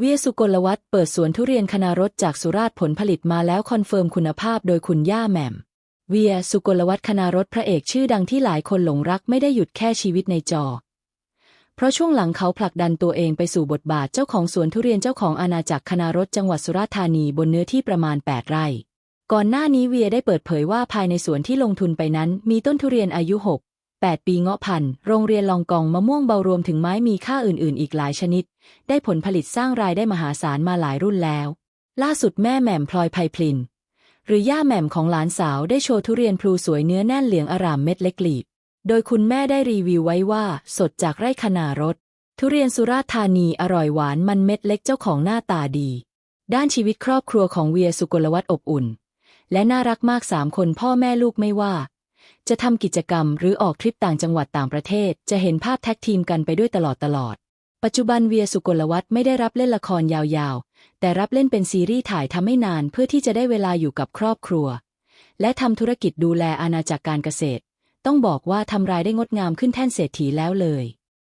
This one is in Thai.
เวียสุกลวัฒน์เปิดสวนทุเรียนคณารสจากสุราษฎร์ผลผลิตมาแล้วคอนเฟิร์มคุณภาพโดยคุณย่าแหม่ม เวียสุกลวัฒน์คณารสพระเอกชื่อดังที่หลายคนหลงรักไม่ได้หยุดแค่ชีวิตในจอ เพราะช่วงหลังเขาผลักดันตัวเองไปสู่บทบาทเจ้าของสวนทุเรียนเจ้าของอาณาจักรคณารสจังหวัดสุราษฎร์ธานีบนเนื้อที่ประมาณ 8 ไร่ ก่อนหน้านี้เวียได้เปิดเผยว่าภายในสวนที่ลงทุนไปนั้น มีต้นทุเรียนอายุ6 8 ปีเงาะพันธุ์โรงเรียนลองกองมะม่วงเบารวมถึงไม้มีค่าอื่นๆ อีกหลายชนิด ได้ผลผลิตสร้างรายได้มหาศาลมาหลายรุ่นแล้ว ล่าสุดแม่แหม่มพลอยไพพลิน หรือย่าแหม่มของหลานสาวได้โชว์ทุเรียนพลูสวยเนื้อแน่นเหลืองอร่ามเม็ดเล็กหลีบ โดยคุณแม่ได้รีวิวไว้ว่า สดจากไร่คณารสทุเรียนสุราษฎร์ธานีอร่อยหวานมันเม็ดเล็กเจ้าของหน้าตาดี ด้านชีวิตครอบครัวของเวียสุกลวัฒน์อบอุ่น และน่ารักมากสามคนพ่อแม่ลูกไม่ว่า จะทำกิจกรรมหรือออกทริปต่างจังหวัดต่างประเทศ จะเห็นภาพแท็กทีมกันไปด้วยตลอดตลอด ปัจจุบันเวียสุกลวัฒน์ไม่ได้รับเล่นละครยาวๆ แต่รับเล่นเป็นซีรีส์ถ่ายทำไม่นานเพื่อที่จะได้เวลาอยู่กับครอบครัว และทำธุรกิจดูแลอาณาจักรการเกษตร ต้องบอกว่าทำรายได้งดงามขึ้นแท่นเศรษฐีแล้วเลย